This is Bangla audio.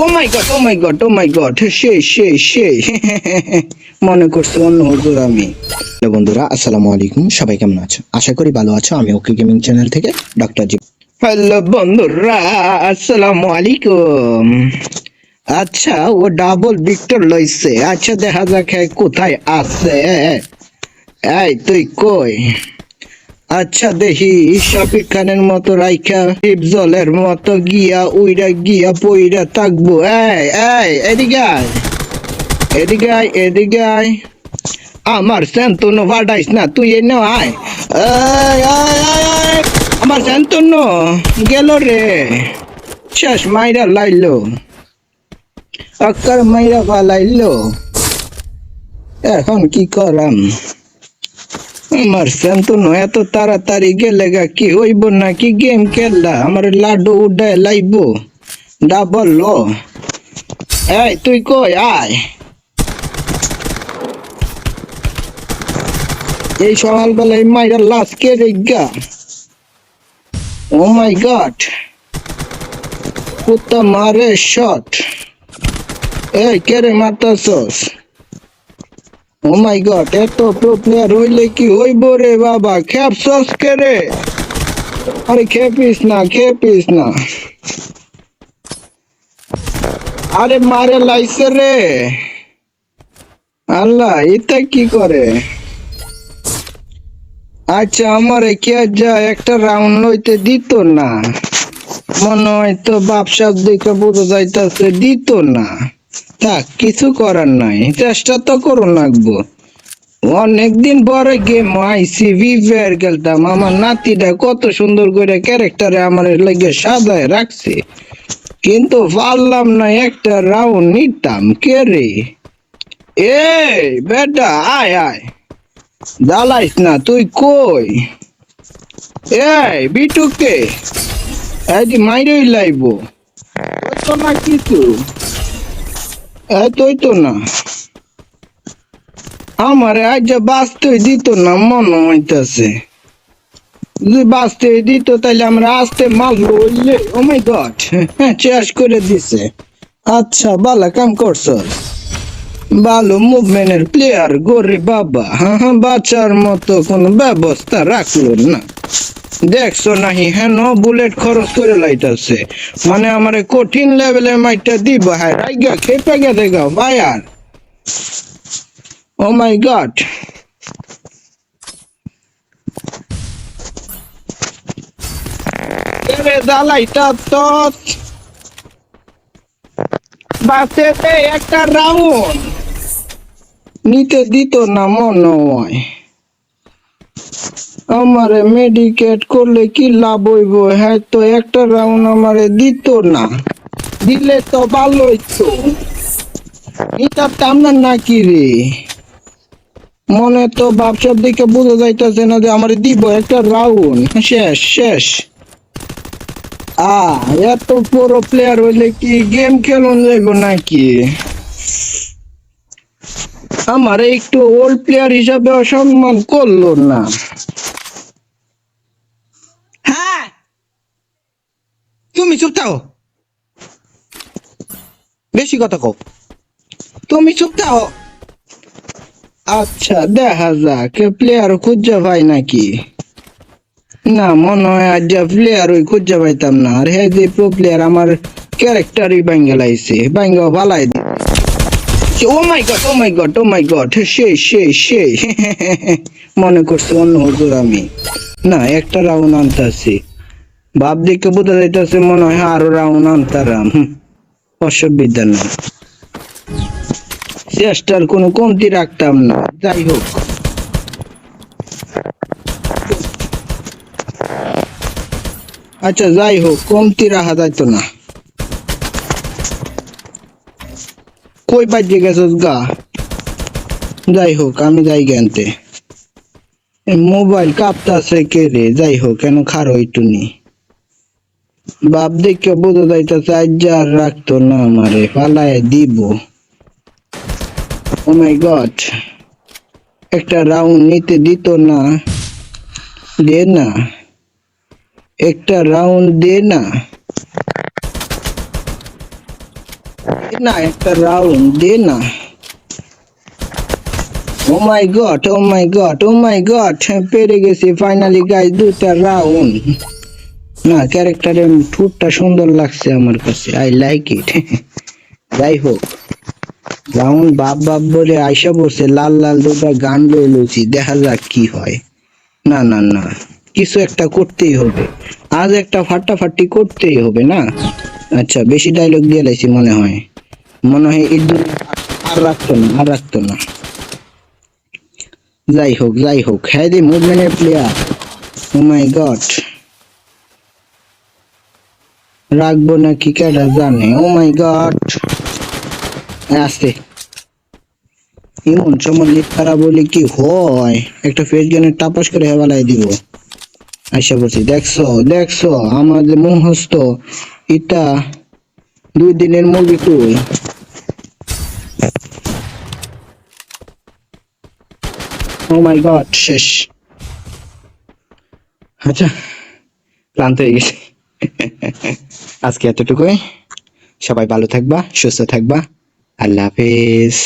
O my god oh my god oh my god সেই সেই সেই মনে করছে অন্য হুজুর আমি। হ্যালো বন্ধুরা আসসালামু আলাইকুম সবাই কেমন আছো? আশা করি ভালো আছো আমি ওকে গেমিং চ্যানেল থেকে ডক্টর জি হ্যালো বন্ধুরা আসসালামু আলাইকুম। আচ্ছা ও ডাবল ভিক্টর লইছে। আচ্ছা দেখা যাক কোথায় আছে। এই তুই কই? আচ্ছা দেখি শফিক খানের মতো রাইখা টিপ জলের মতো গিয়া উইরা গিয়া পইরা থাকব। এই এই, এদিকে এদিকে এদিকে আমার সেন্তনো ভাড়াইস না, তুই এনে আয়। আমার সেন্তনো গেল রে। শেষ মাইরা লাইলো। আক্কার মাইরা ফালাইলো এখন কি করাম? আমার শান্তনু, এত তাড়াতাড়ি গেলে গা কি হইব নাকি গেম খেললা? আমার লাডু উডায় লাইব। ডাবল লো এই, তুই কই? আয়। এই সকালবেলায় মাইরা লাশ কে রেগা ও মাই গড। কুত্তা মারে, শট। এই, কে রে মারতাছস? ও মাই গড এত প্রো প্লেয়ার হইলে কি হইব রে বাবা? খেপছস কে রে? আরে খেপিস না খেপিস না। আরে মারে লাইছে রে। আল্লাহ এটা কি করে? আচ্ছা আমারে কে যা, একটা রাউন্ড লইতে দিত না। মনে হয় তো বাপসাপ দেখে বোঝা যাইতাছে, দিত না। থাক কিছু করার নাই, চেষ্টা তো করুন লাগবো। অনেকদিন পরে গেম আইসি ভিভিআর খেলতাম, আমার নাতিটা কত সুন্দর করে ক্যারেক্টারে আমার লাগে সাজায় রাখছে। কিন্তু পারলাম না একটা রাউন্ড নিতাম, কে রে? এই বেটা, আয় আয়। জ্বালাইস না, তুই কই? এই বিটুকে, এই মাইরই লাইব। না কিছু এতই তো না। আমারে আজ বাঁচতে দিত না মনে হইতাছে। যদি বাঁচতে দিত তাহলে আমরা আসতে মারলো হইলে ও মাই গড শেষ করে দিছে। আচ্ছা বালা, কাম করছ? ভালো মুভমেন্টের প্লেয়ার গোরে বাবা হ্যাঁ বাচ্চার মতো কোনো ব্যবস্থা রাখল না। দেখছ নাহি? হেন বুলেট খরচ করে লাইতাছে। মানে আমার কঠিন লেভেলে মাইটা দিব। হ্যাঁ রাইগা, খেপে গেছে গা, বায়ার। ও মাই গড দালাইটা তো বাসেতে একটা রাউন্ড নিতে দিত না, মনে হয়। আমারে মেডিকেট করলে কি লাভ হইব? হ্যাঁ তো একটা রাউন্ড আমারে দিত না। দিলে তো ভালো হইতো। এটা টামনা নাকি রে? মনে তো বাপসার দিকে বোঝা যাইতেছে না যে আমার দিব একটা রাউন্ড শেষ শেষ। আ, এত বড় প্লেয়ার হইলে কি গেম খেলুন যাইব নাকি? আমার একটু ওল্ড প্লেয়ার হিসাবে অসম্মান করল না হ্যাঁ তুমি বেশি কথা কও। তুমি চুপ থাকো। আচ্ছা দেখা যাক প্লেয়ার খুঁজে পাই নাকি? না, মনে হয় আজ প্লেয়ার ওই খুঁজে পাইতাম না। আর হ্যাঁ যে প্রো প্লেয়ার আমার ক্যারেক্টারই বাঙ্গা লাইছে। বাঙ্গা ভালাই ও my god oh my god oh my god সেই সেই সেই মনে করছে অন্য হুজুর আমি। না, একটা রাউন্ড আনতাছি বাপ দেখে বোঝা যাইতেছে মনে হয় আরও রাউন্ড আনতারাম হুম, অসুবিধা নেই। চেষ্টার কোনো কমতি রাখতাম না। যাই হোক। আচ্ছা যাই হোক কমতি রাখা যাইতো না। কই বাজে গেছস গা? যাই হোক আমি যাই জ্ঞানতে মোবাইল কাঁপতাছে কে রে? যাই হোক কেন খারো একটু নি বাপ দেখে বোঝা যাইতেছে আজ রাখতো না আমারে, পালায় দিব। ও গড একটা রাউন্ড নিতে দিত না, দে না। একটা রাউন্ড দে না। না, একটা রাউন্ড দে না। ও my god oh my god oh my god পেরে গেছি ফাইনালি গাইস দুটা রাউন্ড না ক্যারেক্টারের ঠোঁটটা সুন্দর লাগছে আমার কাছে আই লাইক ইট যাই হোক রাউন্ড বাপ বাপ বলে আইসা বসে, লাল লাল দুটা গান লয়ে লুচি দেখা যাক কি হয়। না না না, কিছু একটা করতেই হবে। আজ একটা ফাটাফাটি করতেই হবে না? আচ্ছা বেশি ডায়লগ দিয়ে লাইছি মনে হয়। মনে হয় এই আর রাখতো না, আর রাখতো না। যাই হোক যাই হোক হ্যাঁ দি মুভমেন্টের প্লেয়ার ও মাই গড রাখব নাকি কেডা জানে? ও মাই গড আসতে এমন সময় লিপ খারাপ বলে কি হয়? একটা ফেস গানের টাপাস করে হেবালাই দিব। আশা করছি দেখছ দেখছ, আমাদের মুহস্ত ইটা দুই দিনের মুভি কই? ও মাই গড শেষ। আচ্ছা ক্লান্ত হয়ে গেছি। আজকে এতটুকুই। সবাই ভালো থাকবা সুস্থ থাকবা। আল্লাহ হাফেজ।